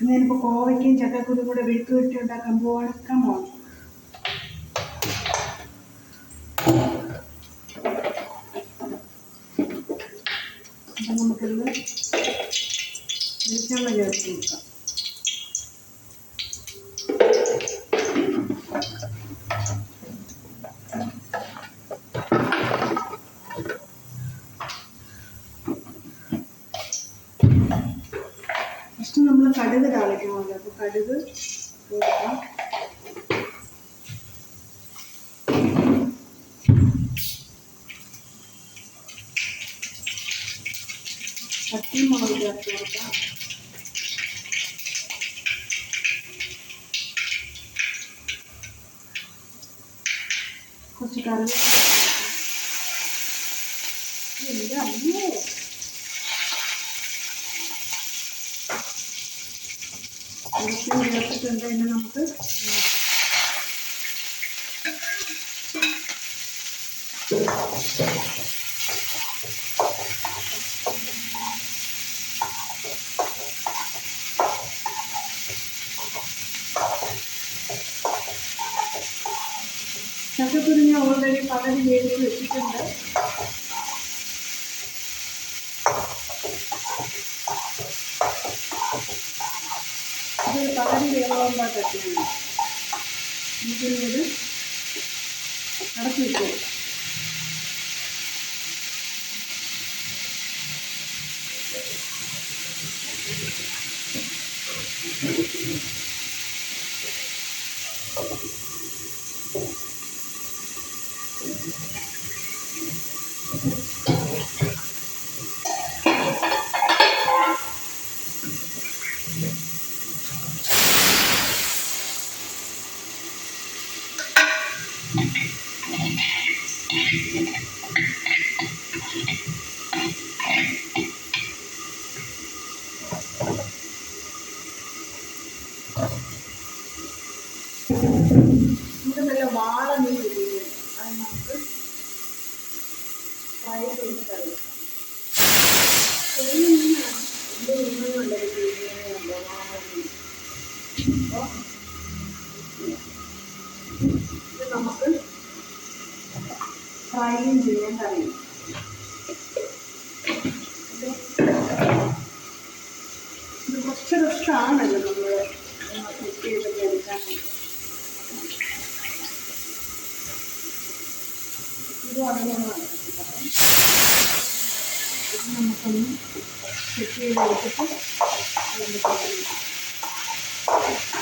ഞാനിപ്പോൾ കോവയ്ക്കയും ചക്കക്കുരും കൂടെ വെട്ടി ഉണ്ടാക്കാൻ പോവാണ്. കമ്പോണം അപ്പം നമുക്കിത് വെളിച്ചെണ്ണ ചേർത്ത് കൊടുക്കാം ഫസ്റ്റ് നമ്മൾ കടുക് താളിക്കണമല്ലോ അപ്പോൾ കടുക് കൊടുക്കാം പച്ചമുളക് ചേർത്ത് കൊടുക്കാം കറിവേപ്പില എന്റെ അയ്യോ ഇതൊക്കെ ചേർത്തിട്ടുണ്ട് ഇനി നമുക്ക് ചക്കക്കുരു ഞാൻ ഓൾറെഡി പകുതി വേവിച്ച് വെച്ചിട്ടുണ്ട് ഇത് പകുതി വേവാകുമ്പോൾ തട്ടിയാണ് നമുക്കിനി ഇത് അടച്ചു വെച്ചു. ഇത് Uh-oh. you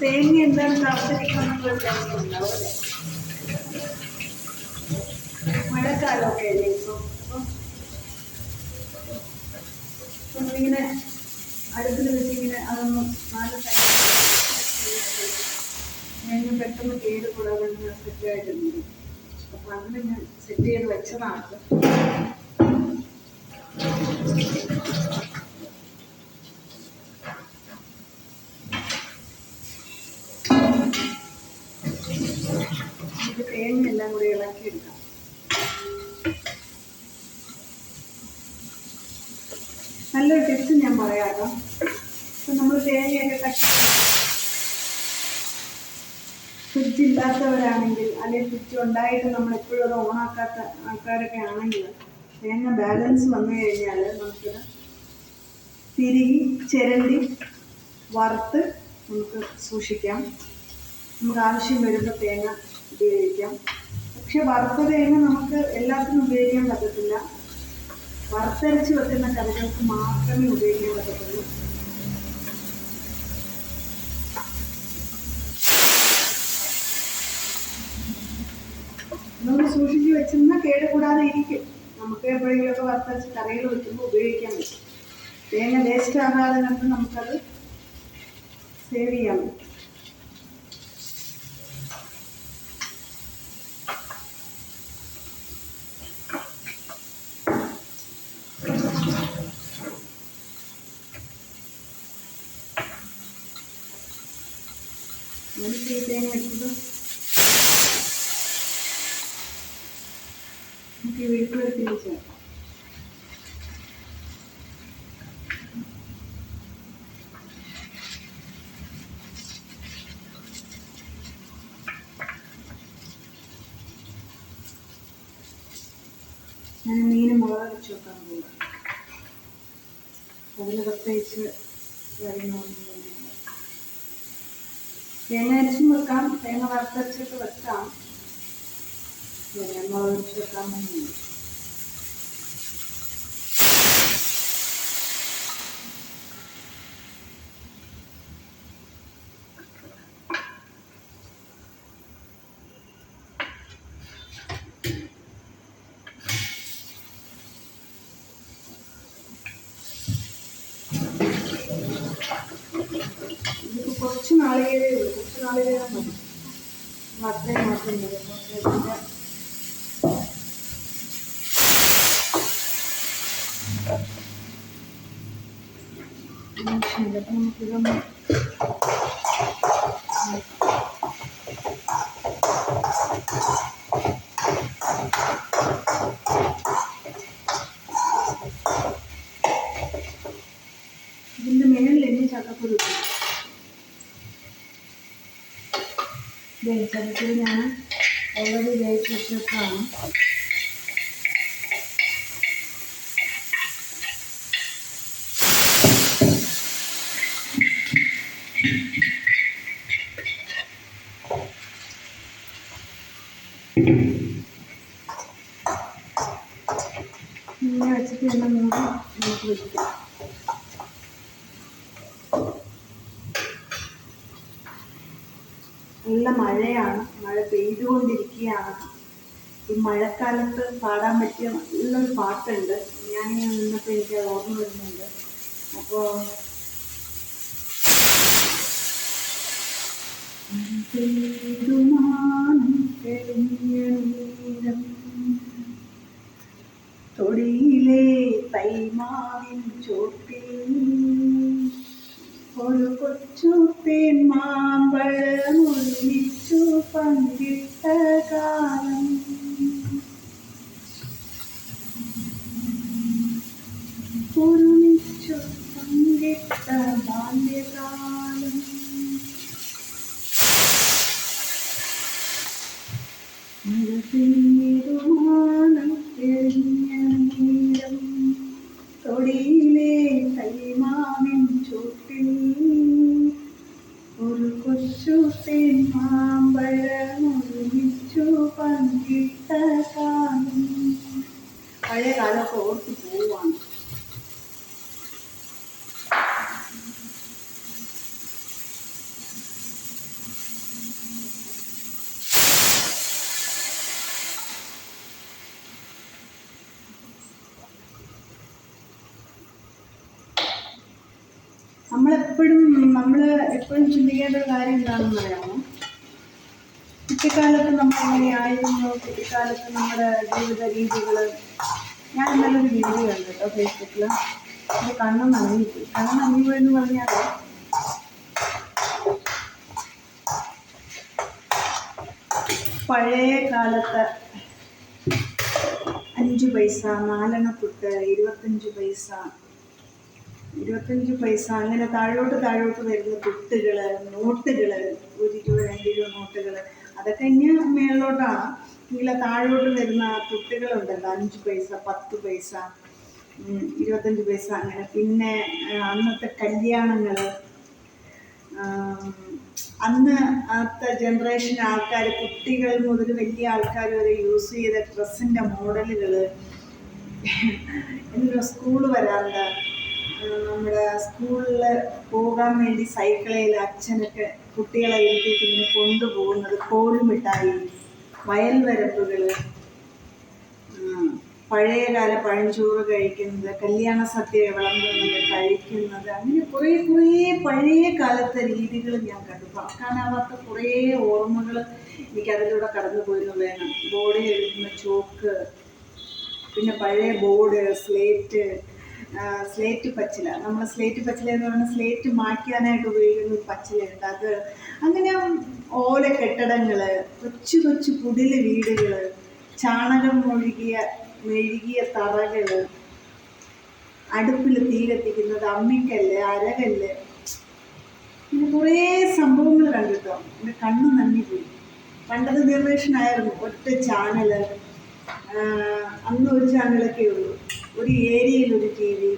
തേങ്ങ എന്താണ് മഴക്കാലമൊക്കെ അല്ലേ ഇപ്പോൾ അപ്പം നമ്മളിങ്ങനെ അടുപ്പിൽ വെച്ചിങ്ങനെ അതൊന്ന് നാല് ഞാൻ പെട്ടെന്ന് കേട് കൂടാതെ സെറ്റ് ആയിട്ടുണ്ട് അപ്പം അങ്ങനെ ഞാൻ സെറ്റ് ചെയ്ത് വെച്ചതാണ്. ഇളക്കി എടുക്കാം നല്ലൊരു ടിപ്സ് ഞാൻ പറയാം ഇപ്പം നമ്മൾ തേങ്ങയൊക്കെ കട്ടി ഫ്രിഡ്ജ് ഇല്ലാത്തവരാണെങ്കിൽ അല്ലെങ്കിൽ ഫ്രിഡ്ജ് ഉണ്ടായിട്ട് നമ്മൾ എപ്പോഴും അത് ഓണാക്കാത്ത ആൾക്കാരൊക്കെ ആണെങ്കിൽ തേങ്ങ ബാലൻസ് വന്നു കഴിഞ്ഞാൽ നമുക്കിത് തിരികി ചിരണ്ടി വറുത്ത് നമുക്ക് സൂക്ഷിക്കാം. നമുക്ക് ആവശ്യം വരുമ്പോൾ തേങ്ങ ഉപയോഗിക്കാം. പക്ഷെ വറുത്ത തേങ്ങ നമുക്ക് എല്ലാത്തിനും ഉപയോഗിക്കാൻ പറ്റത്തില്ല. വറുത്തരച്ച് വെക്കുന്ന കറികൾക്ക് മാത്രമേ ഉപയോഗിക്കാൻ പറ്റത്തുള്ളൂ. നമ്മൾ സൂക്ഷിച്ച് വെച്ചിരുന്ന കേടുകൂടാതെ ഇരിക്കും. നമുക്ക് എപ്പോഴെങ്കിലുമൊക്കെ വറുത്തരച്ച് കറികൾ വെക്കുമ്പോൾ ഉപയോഗിക്കാൻ പറ്റും. തേങ്ങ വേസ്റ്റ് ആകാതെ കണ്ട് നമുക്കത് സേവ് ചെയ്യാൻ പറ്റും ഞാനിപ്പോൾ ഈ തേങ്ങ എടുത്തത് നമുക്ക് ഈ വീട്ടിലെത്തി ചേർക്കാം ഞാൻ മീൻ മുളക് വെച്ച് വെക്കാൻ പോകും അതിൽ പ്രത്യേകിച്ച് കാര്യങ്ങളൊന്നും തന്നെയില്ല. തേങ്ങ അരിച്ചും വെക്കാം. തേങ്ങ വറുത്തരച്ചിട്ട് വെക്കാം. തേങ്ങ വെക്കാൻ തന്നെയാണ് ഇതിപ്പോൾ കുറച്ച് നാളികേരേ ഉള്ളൂ കുറച്ച് നാളികേരം മതി നമ്മൾ അത്രയും മാത്രം മതി അപ്പോൾ ഇതിന്റെ ആവശ്യമില്ല അപ്പോൾ നമുക്കിതൊന്ന് ഇതിന്റെ മേളിൽ ഇനി ചക്കക്കുരു ഇട്ടു. ദേ ചക്കക്കുരു ഞാൻ ഓൾറെഡി വേവിച്ച് വെച്ചിട്ടാണ് ഇങ്ങനെ വെച്ചിട്ട് ഇതിന്റെ മൂടി നമുക്ക് വെച്ചിട്ട് നല്ല മഴയാണ്. മഴ പെയ്തുകൊണ്ടിരിക്കുകയാണ്. ഈ മഴക്കാലത്ത് പാടാൻ പറ്റിയ നല്ലൊരു പാട്ടുണ്ട്. ഞാൻ നിന്നപ്പോൾ എനിക്ക് ഓർമ്മ വരുന്നുണ്ട്. അപ്പോൾ തൊടിയിലെ തൈമാവിൻ ചോട്ടിൽ ഒരു കൊച്ചു തേൻ മാമ്പഴം ഒരുമിച്ചു പങ്കിട്ട കാലം ഒരുമിച്ചു പങ്കിട്ട ബാല്യകാലം. മഴ പെയ്യുമാനം എറിഞ്ഞ നേരം തൊടിയിലെ കൈമാവിൻ ചൂട്ടിൽ ഒരു കൊച്ചു തേന്മാമ്പഴം ഒരുമിച്ചു പങ്കിട്ട കാലം പഴയ കാലമൊക്കെ ഓർത്ത് പോവാണ് നമ്മളെപ്പോഴും നമ്മൾ എപ്പോഴും ചിന്തിക്കേണ്ട ഒരു കാര്യം എന്താണെന്ന് അറിയാമോ? കുട്ടിക്കാലത്ത് നമ്മൾ എങ്ങനെയായിരുന്നു കുട്ടിക്കാലത്ത് നമ്മുടെ ജീവിത രീതികൾ ഞാൻ നല്ലൊരു വീഡിയോ കണ്ടു കേട്ടോ ഫേസ്ബുക്കിൽ എന്റെ കണ്ണ് നന്ദി കണ്ണ് നന്ദി എന്ന് പറഞ്ഞാൽ പഴയ കാലത്ത് അഞ്ച് പൈസ നാലെണ്ണ പുട്ട് ഇരുപത്തഞ്ച് പൈസ ഇരുപത്തഞ്ച് പൈസ. അങ്ങനെ താഴോട്ട് താഴോട്ട് വരുന്ന തുട്ടുകൾ നോട്ടുകൾ ഒരു ഇരുപത് രണ്ട് രൂപ നോട്ടുകൾ അതൊക്കെ ഇനി മേളിലോട്ടാണ്. ഇങ്ങനെ താഴോട്ട് വരുന്ന തുട്ടുകളുണ്ടല്ലോ അഞ്ച് പൈസ പത്ത് പൈസ ഇരുപത്തഞ്ച് പൈസ അങ്ങനെ. പിന്നെ അന്നത്തെ കല്യാണങ്ങൾ അന്ന് അന്നത്തെ ജനറേഷൻ ആൾക്കാർ കുട്ടികൾ മുതൽ വലിയ ആൾക്കാർ വരെ യൂസ് ചെയ്ത ഡ്രസ്സിന്റെ മോഡലുകൾ എന്തിനോ സ്കൂൾ വരാറുണ്ട് നമ്മുടെ സ്കൂളിൽ പോകാൻ വേണ്ടി സൈക്കിളിൽ അച്ഛനൊക്കെ കുട്ടികളെ ഇരുത്തിയിട്ട് ഇങ്ങനെ കൊണ്ടുപോകുന്നത് കോലുമിഠായി വയൽവരപ്പുകൾ പഴയകാല പഴഞ്ചോറ് കഴിക്കുന്നത് കല്യാണ സദ്യ വിളമ്പുന്നത് കഴിക്കുന്നത് അങ്ങനെ കുറേ കുറേ പഴയ കാലത്തെ രീതികൾ ഞാൻ കണ്ടു. മറക്കാനാവാത്ത കുറേ ഓർമ്മകൾ എനിക്ക് അതിലൂടെ കടന്നു പോയിരുന്നു വേണം ബോർഡിൽ എഴുതുന്ന ചോക്ക് പിന്നെ പഴയ ബോർഡ് സ്ലേറ്റ് സ്ലേറ്റ് പച്ചില. നമ്മൾ സ്ലേറ്റ് പച്ചില എന്ന് പറയുന്നത് സ്ലേറ്റ് മായ്ക്കാനായിട്ട് ഉപയോഗിക്കുന്ന പച്ചില പച്ചിലയുണ്ട് അത് അങ്ങനെ ഓല കെട്ടിടങ്ങൾ കൊച്ചു കൊച്ചു പുതിൽ വീടുകൾ ചാണകം ഒഴുകിയ മെഴുകിയ തറകൾ അടുപ്പിൽ തീ കത്തിക്കുന്നത് അമ്മിക്കല്ല് അരകല്ല്. ഇങ്ങനെ കുറേ സംഭവങ്ങൾ കണ്ടിട്ടോ? എന്റെ കണ്ണ് പോയി പണ്ടത് നിർവേഷനായിരുന്നു ഒറ്റ ചാനൽ. അന്ന് ഒരു ചാനലൊക്കെ ഉള്ളൂ. ഒരു ഏരിയയിൽ ഒരു ടി വി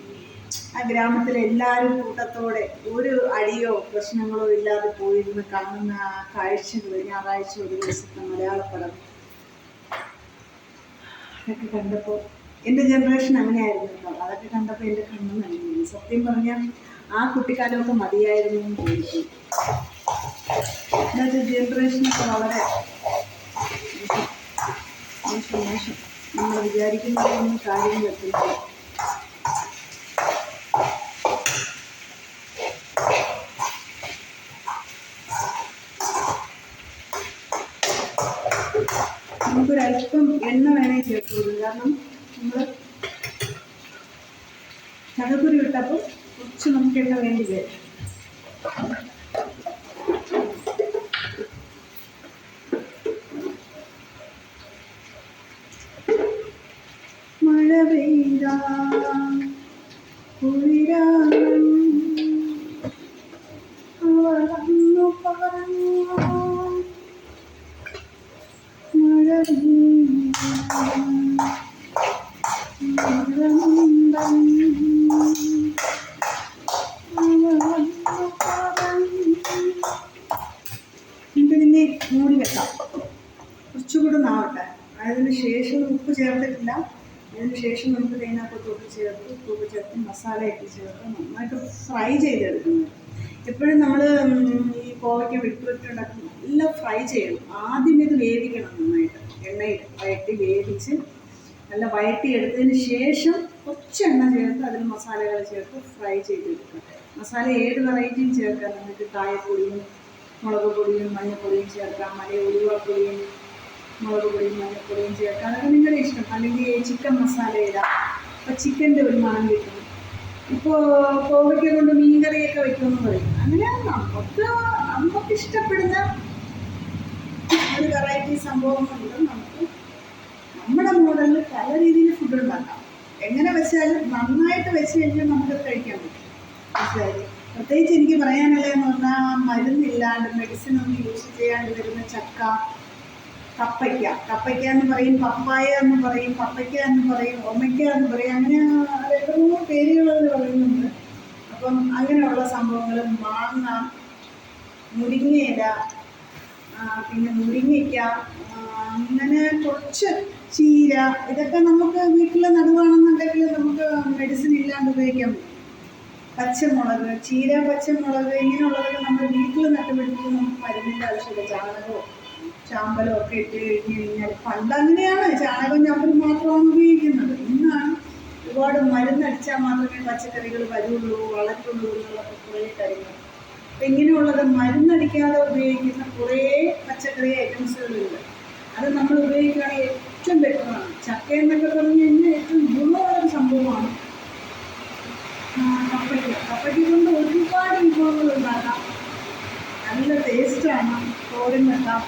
ആ ഗ്രാമത്തിലെ എല്ലാവരും കൂട്ടത്തോടെ ഒരു അടിയോ പ്രശ്നങ്ങളോ ഇല്ലാതെ പോയിരുന്ന് കാണുന്ന ആ കാഴ്ചകൾ ഞായറാഴ്ച ഒരു ദിവസത്തെ മലയാളപ്പടം അതൊക്കെ കണ്ടപ്പോൾ എന്റെ ജനറേഷൻ അങ്ങനെയായിരുന്നു കേട്ടോ അതൊക്കെ കണ്ടപ്പോൾ എന്റെ കണ്ണ് നൽകി സത്യം പറഞ്ഞാൽ ആ കുട്ടിക്കാലമൊക്കെ മതിയായിരുന്നു എന്ന് തോന്നി. എന്നുവെച്ചാൽ ജനറേഷനൊക്കെ വളരെ മോശം. നമ്മൾ വിചാരിക്കുന്നതൊന്നും കാര്യം എത്തില്ല നമുക്കൊരല്പം എണ്ണ വേണേ ചേർക്കുള്ളൂ കാരണം നമ്മൾ ചകക്കുരി ഇട്ടപ്പോൾ കുറച്ച് നമുക്ക് എണ്ണ വേണ്ടി വരും നന്നായിട്ട് ഫ്രൈ ചെയ്തെടുക്കുന്നത് എപ്പോഴും നമ്മൾ ഈ കോവയ്ക്ക് വിട്ടുവിട്ടുണ്ടാക്കും നല്ല ഫ്രൈ ചെയ്യണം. ആദ്യം ഇത് വേവിക്കണം നന്നായിട്ട്. എണ്ണയിൽ വയറ്റി വേവിച്ച് നല്ല വയറ്റി എടുത്തതിന് ശേഷം കുറച്ച് എണ്ണ ചേർത്ത് അതിൽ മസാലകൾ ചേർത്ത് ഫ്രൈ ചെയ്തെടുക്കുക. മസാല ഏത് വെറൈറ്റിയും ചേർക്കാം. നമുക്ക് കായപ്പൊടിയും മുളക് പൊടിയും മഞ്ഞൾപ്പൊടിയും ചേർക്കാം. മലയ ഉലുവപ്പൊടിയും മുളക് പൊടിയും മഞ്ഞൾപ്പൊടിയും ചേർക്കാം. അതൊക്കെ നിങ്ങളുടെ ഇഷ്ടം. അല്ലെങ്കിൽ ചിക്കൻ മസാല ഇടാം. അപ്പോൾ ചിക്കന്റെ ഒരു മണം കിട്ടും. ഇപ്പോൾ കോവയ്ക്ക കൊണ്ട് മീൻകറിയൊക്കെ വെക്കുമെന്ന് പറയും. അങ്ങനെ നമുക്ക് നമുക്ക് ഇഷ്ടപ്പെടുന്ന ഒരു വെറൈറ്റി സംഭവങ്ങളുണ്ട്. നമുക്ക് നമ്മുടെ മോഡലിൽ പല രീതിയിൽ ഫുഡ് ഉണ്ടാക്കാം. എങ്ങനെ വെച്ചാലും നന്നായിട്ട് വെച്ച് കഴിഞ്ഞാൽ നമുക്ക് കഴിക്കാൻ പറ്റും. പ്രത്യേകിച്ച് എനിക്ക് പറയാനുള്ളതെന്ന് പറഞ്ഞാൽ മരുന്നില്ലാണ്ട് മെഡിസിൻ ഒന്നും യൂസ് ചെയ്യാണ്ട് വരുന്ന ചക്ക കപ്പയ്ക്ക. കപ്പയ്ക്ക എന്ന് പറയും പപ്പായ എന്ന് പറയും പപ്പയ്ക്ക എന്ന് പറയും ഒമയ്ക്ക എന്ന് പറയും. അങ്ങനെ എത്രയോ പേരുകൾ പറയുന്നുണ്ട്. അപ്പം അങ്ങനെയുള്ള സംഭവങ്ങൾ മാങ്ങ മുരിങ്ങയില പിന്നെ മുരിങ്ങയ്ക്ക അങ്ങനെ കുറച്ച് ചീര ഇതൊക്കെ നമുക്ക് വീട്ടിൽ നടുവാണെന്നുണ്ടെങ്കിൽ നമുക്ക് മെഡിസിൻ ഇല്ലാണ്ട് ഉപയോഗിക്കാം പച്ചമുളക് ചീര പച്ചമുളക് ഇങ്ങനെയുള്ളതൊക്കെ നമ്മൾ വീട്ടിൽ നട്ടുപിടിച്ച് നമുക്ക് മരുന്നിന്റെ ആവശ്യമില്ല. ചാണകമോ ചാമ്പലോ ഒക്കെ ഇട്ട് കഴിഞ്ഞ് കഴിഞ്ഞാൽ പണ്ട് അങ്ങനെയാണ്. ചാണകം ഞാൻ മാത്രമാണ് ഉപയോഗിക്കുന്നത്. ഇന്നാണ് ഒരുപാട് മരുന്നടിച്ചാൽ മാത്രമേ പച്ചക്കറികൾ വരുള്ളൂ വളരുള്ളൂ എന്നുള്ള കുറേ കാര്യങ്ങൾ. അപ്പം ഇങ്ങനെയുള്ളത് മരുന്നടിക്കാതെ ഉപയോഗിക്കുന്ന കുറേ പച്ചക്കറി ഐറ്റംസുകളുണ്ട്. അത് നമ്മൾ ഉപയോഗിക്കുകയാണെങ്കിൽ ഏറ്റവും ബെറ്ററാണ് ചക്ക എന്നൊക്കെ പറഞ്ഞു കഴിഞ്ഞാൽ ഏറ്റവും ഗുണമുള്ളൊരു സംഭവമാണ്. കപ്പയ്ക്ക്. കപ്പയ്ക്ക കൊണ്ട് ഒരുപാട് വിഭവങ്ങൾ ഉണ്ടാക്കാം. നല്ല ടേസ്റ്റാണ്. തോരൻ വെക്കാം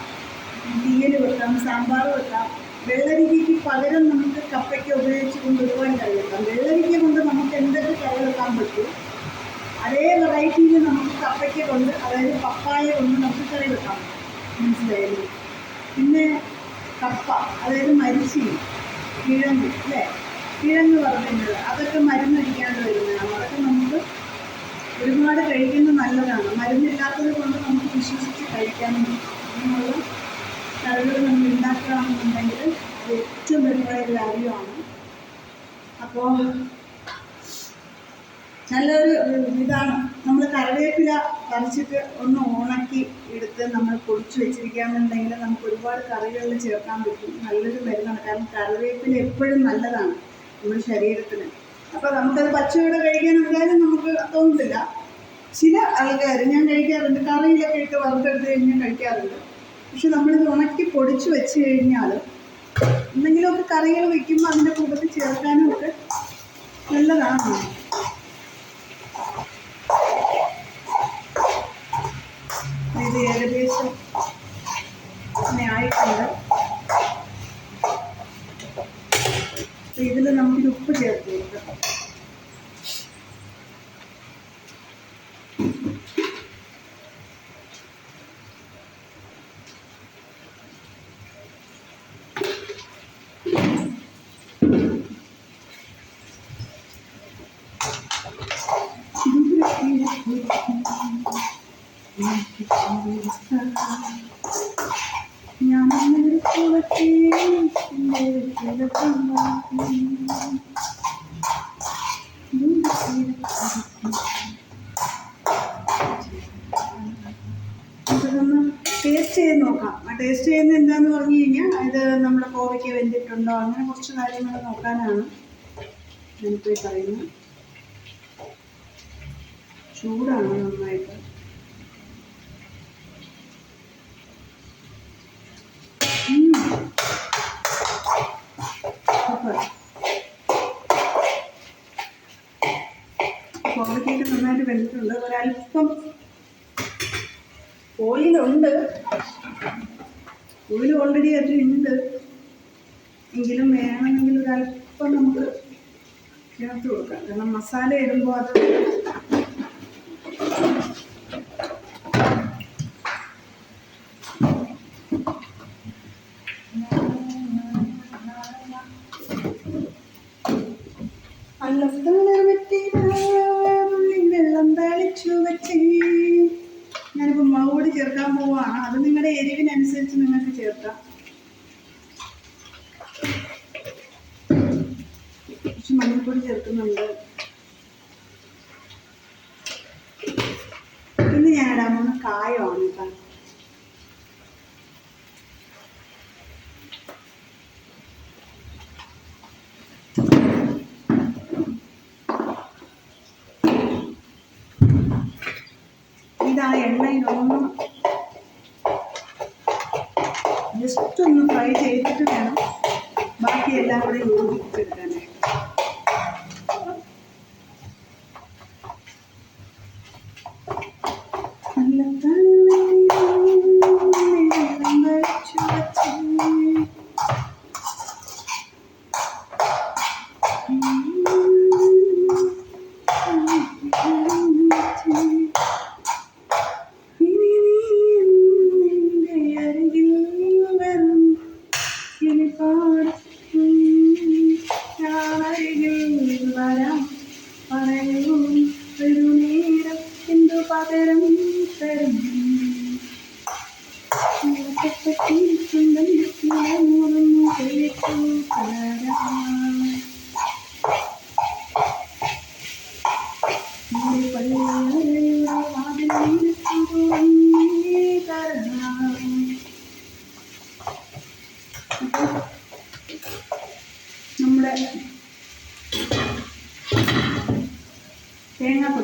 തീയൽ വെക്കാം സാമ്പാർ വെക്കാം. വെള്ളരിക്കയ്ക്ക് പകരം നമുക്ക് കപ്പയ്ക്ക ഉപയോഗിച്ച് കൊണ്ട് ഒരുപാട് കറി വെക്കാം വെള്ളരിക്ക കൊണ്ട് നമുക്ക് എന്തൊക്കെ കറി വെക്കാൻ പറ്റും അതേ വെറൈറ്റിയിൽ നമുക്ക് കപ്പയ്ക്ക കൊണ്ട് അതായത് പപ്പായ കൊണ്ട് നമുക്ക് കറി വെക്കാം. മനസ്സിലായില്ലേ? പിന്നെ കപ്പ അതായത് മരിച്ചി കിഴങ്ങ് അല്ലേ? കിഴങ്ങ് പറഞ്ഞിട്ടുണ്ട് അതൊക്കെ മരുന്നടിക്കാണ്ട് വരുന്നതാണ്. അതൊക്കെ നമുക്ക് ഒരുപാട് കഴിക്കുന്നത് നല്ലതാണ്. മരുന്നില്ലാത്തത് കൊണ്ട് നമുക്ക് വിശ്വസിച്ച് കഴിക്കാനും അങ്ങനെയുള്ള കറികൾ നമ്മൾ ഉണ്ടാക്കുകയാണെന്നുണ്ടെങ്കിൽ ഏറ്റവും വലിയ കാര്യമാണ്. അപ്പോൾ നല്ലൊരു ഇതാണ്. നമ്മൾ കറിവേപ്പില പറിച്ചിട്ട് ഒന്ന് ഉണക്കി എടുത്ത് നമ്മൾ പൊടിച്ചു വെച്ചിരിക്കുകയാണെന്നുണ്ടെങ്കിൽ നമുക്ക് ഒരുപാട് കറികളിൽ ചേർക്കാൻ പറ്റും. നല്ലൊരു മരുന്നാണ്. കാരണം കറിവേപ്പില എപ്പോഴും നല്ലതാണ് നമ്മുടെ ശരീരത്തിന്. അപ്പോൾ നമുക്കത് പച്ചയോടെ കഴിക്കാൻ എന്തായാലും നമുക്ക് തോന്നുന്നില്ല ചില ആൾക്കാർ ഞാൻ കഴിക്കാറുണ്ട്. കറിയിലൊക്കെ ഇട്ട് വറുത്തെടുത്ത് കഴിഞ്ഞാൽ കഴിക്കാറുണ്ട്. പക്ഷെ നമ്മളിത് ഉണക്കി പൊടിച്ചു വെച്ച് കഴിഞ്ഞാൽ എന്തെങ്കിലുമൊക്കെ കറികൾ വെക്കുമ്പോൾ അതിന്റെ കൂട്ടത്തിൽ ചേർക്കാനും ഒക്കെ നല്ലതാണ്. ഇത് ഏകദേശം ആയിട്ടുണ്ട്. ഇതിൽ നമുക്കിത് ഉപ്പ് ചേർത്ത് കൊടുക്കാം. ഇതൊന്ന് ടേസ്റ്റ് ചെയ്ത് നോക്കാം. ആ ടേസ്റ്റ് ചെയ്യുന്നത് എന്താന്ന് പറഞ്ഞു കഴിഞ്ഞാൽ ഇത് നമ്മുടെ കോവയ്ക്ക് വെന്തിട്ടുണ്ടോ? അങ്ങനെ കുറച്ച് കാര്യങ്ങൾ നോക്കാനാണ് ഞാനിപ്പോൾ പറയുന്നത്. ചൂടാണ് നന്നായിട്ട്. കോവയ്ക്കൊക്കെ നന്നായിട്ട് വെന്തിട്ടുണ്ട്. ഒരല്പം ഓയിലുണ്ട്. ഓയിൽ ഓൾറെഡി ഉണ്ട്. എങ്കിലും വേണമെങ്കിൽ ഒരല്പം നമുക്ക് ചേർത്ത് കൊടുക്കാം. കാരണം മസാല ഇടുമ്പോൾ അത് വെള്ളം തളിച്ചു വെച്ച് ഞാനിപ്പോൾ മുളക് പൊടി ചേർക്കാൻ പോവാണ് അത് നിങ്ങളുടെ എരിവിനനുസരിച്ച് നിങ്ങൾക്ക് ചേർക്കാം കുറച്ച് മഞ്ഞൾപ്പൊടി ചേർക്കുന്നുണ്ട് പിന്നെ ഞാൻ ഇടാൻ പോകുന്ന കായമാണ് ഇതാ ആ എണ്ണയിലൊന്നും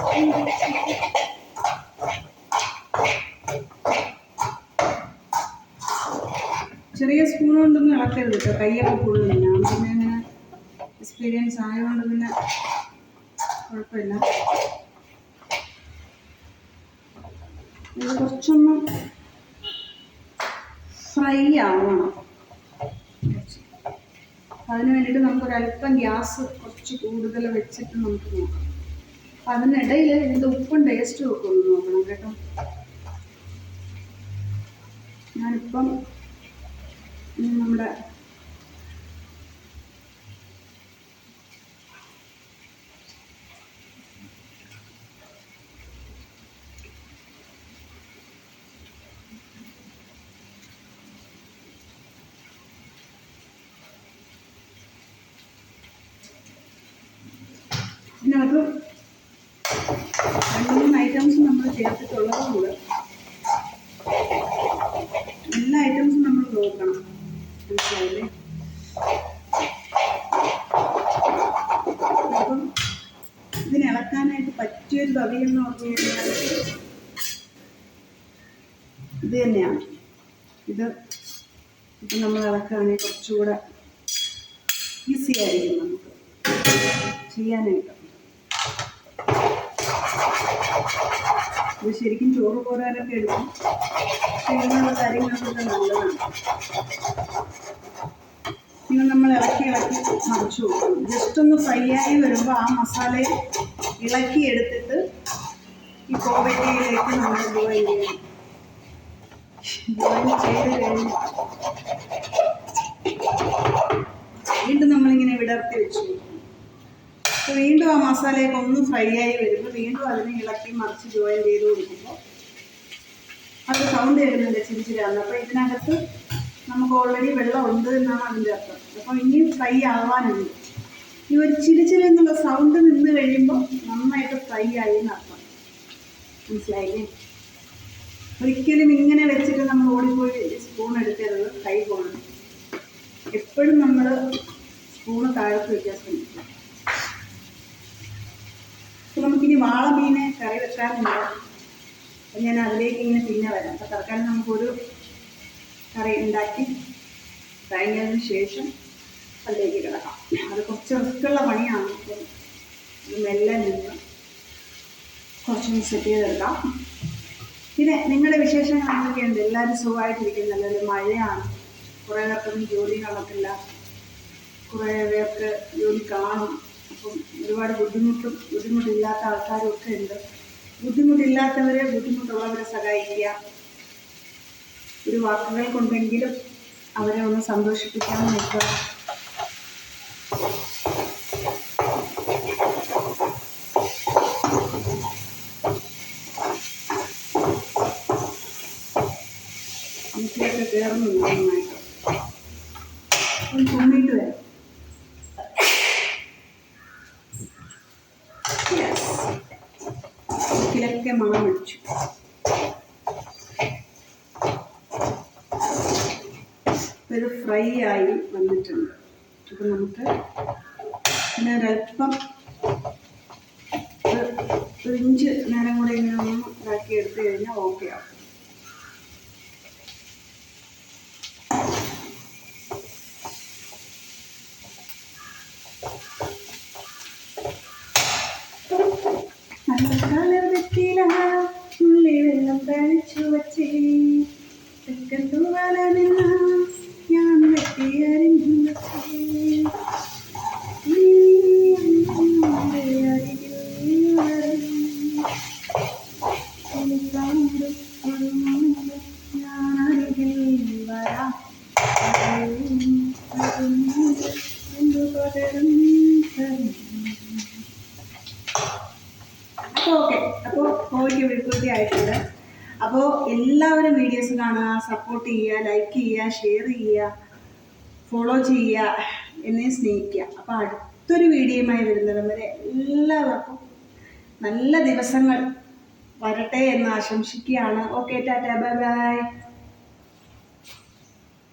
തേങ്ങ പൊട്ടിച്ചു ചെറിയ സ്പൂൺ കൊണ്ടൊന്നും ഇളക്കരുത് കേട്ടോ കൈയൊക്കെ പൊള്ളും ഞാൻ പിന്നെ അങ്ങനെ എക്സ്പീരിയൻസ് ആയതുകൊണ്ട് പിന്നെ കുഴപ്പമില്ല ഇത് കുറച്ചൊന്ന് ഫ്രൈ ആവണം. അതിന് വേണ്ടിയിട്ട് നമുക്കൊരല്പം ഗ്യാസ് കുറച്ച് കൂടുതൽ വെച്ചിട്ട് നമുക്ക് നോക്കാം. അപ്പം അതിനിടയിൽ ഇതിന്റെ ഉപ്പും ടേസ്റ്റും ഒക്കെ ഒന്ന് നോക്കണം കേട്ടോ. ഞാനിപ്പം നമ്മുടെ ഇതിനകത്ത് രണ്ട് മൂന്ന് ഐറ്റംസ് നമ്മൾ ചേർത്തിട്ടുള്ളത് കൂടെ എല്ലാ ഐറ്റംസും നമ്മൾ നോക്കണം മനസ്സിലായില്ലേ അപ്പം ഇതിന് ഇളക്കാനായിട്ട് കഴിഞ്ഞാൽ ഇത് തന്നെയാണ് ഇത് ഇപ്പം നമ്മൾ ഇളക്കുകയാണെങ്കിൽ കുറച്ചുകൂടെ ഈസി ആയിരിക്കും നമുക്ക് ചെയ്യാനായിട്ട്. ഇത് ശരിക്കും ചോറ് പോരാനൊക്കെ എടുക്കും. ഇങ്ങനെയുള്ള കാര്യങ്ങൾക്കൊക്കെ നല്ലതാണ്. ഇങ്ങനെ നമ്മൾ ഇളക്കി ഇളക്കി മറിച്ചു കൊടുക്കും. ജസ്റ്റ് ഒന്ന് ഫ്രൈ ആയി വരുമ്പോൾ ആ മസാലയെ ഇളക്കി എടുത്തിട്ട് വീണ്ടും നമ്മളിങ്ങനെ വിടർത്തി വെച്ചു. വീണ്ടും ആ മസാലയൊക്കെ ഒന്ന് ഫ്രൈ ആയി വരുമ്പോൾ വീണ്ടും അതിനെ ഇളക്കി മറിച്ച് ജോയിൻ ചെയ്ത് കൊടുക്കുമ്പോൾ അത് സൗണ്ട് വരുന്നുണ്ട് ചിരിച്ചിരാന്ന് അപ്പൊ അപ്പോൾ ഇതിനകത്ത് നമുക്ക് ഓൾറെഡി വെള്ളം ഉണ്ട് എന്നാണ് അതിന്റെ അർത്ഥം. അപ്പോൾ ഇനിയും ഫ്രൈ ആവാനുണ്ട്. ഈ ഒരു ചിരി ചിരി എന്നുള്ള സൗണ്ട് നിന്ന് കഴിയുമ്പോൾ നന്നായിട്ട് ഫ്രൈ ആയി എന്നർത്ഥം മനസ്സിലായില്ലേ? ഒരിക്കലും ഇങ്ങനെ വെച്ചിട്ട് നമ്മൾ ഓടിപ്പോയി സ്പൂൺ എടുക്കരുത് കൈ പോകണം എപ്പോഴും നമ്മൾ സ്പൂണ് താഴത്ത് വയ്ക്കാൻ ശ്രമിക്കുക അപ്പോൾ നമുക്കിനി വാള മീനെ കറി വെക്കാനുണ്ട്? അപ്പം ഞാൻ അതിലേക്ക് ഇങ്ങനെ പിന്നെ വരാം. അപ്പോൾ തൽക്കാലം നമുക്കൊരു കറി ഉണ്ടാക്കി കഴിഞ്ഞതിന് ശേഷം അതിലേക്ക് കിടക്കാം. അത് കുറച്ച് റിസ്ക്കുള്ള പണിയാണ്. അപ്പം മെല്ലെ നിന്ന് കുറച്ചൊന്ന് സെറ്റ് ചെയ്തെടുക്കാം പിന്നെ നിങ്ങളുടെ വിശേഷങ്ങൾ എന്തൊക്കെയുണ്ട് എല്ലാവരും സുഖമായിട്ടിരിക്കുന്നല്ലോ ഒരു മഴയാണ്. കുറേ പേർക്കൊന്നും ജോലി നടക്കില്ല. കുറേ പേർക്ക് ജോലി കാണും. അപ്പം ഒരുപാട് ബുദ്ധിമുട്ടും ബുദ്ധിമുട്ടില്ലാത്ത ആൾക്കാരും ഒക്കെ ഉണ്ട്. ബുദ്ധിമുട്ടില്ലാത്തവരെ ബുദ്ധിമുട്ടുള്ളവരെ സഹായിക്കുക. ഒരു വാക്കുകൾ കൊണ്ടെങ്കിലും അവരെ ഒന്ന് സന്തോഷിപ്പിക്കാൻ നോക്കുക വീട്ടിലൊക്കെ കയറുന്നുണ്ട് നന്നായിട്ട്. മണം പിടിച്ചു. ഒരു ഫ്രൈ ആയി വന്നിട്ടുണ്ട്. അപ്പം നമുക്ക് പിന്നെ ഒരല്പം ഒരു ഒരു ഇഞ്ച് നേരം കൂടെ ഇങ്ങനെ ഒന്ന് ഇതാക്കി എടുത്തു കഴിഞ്ഞാൽ ഓക്കെ ആവും. ആശംസിക്കുകയാണ്. Okay Tata bye bye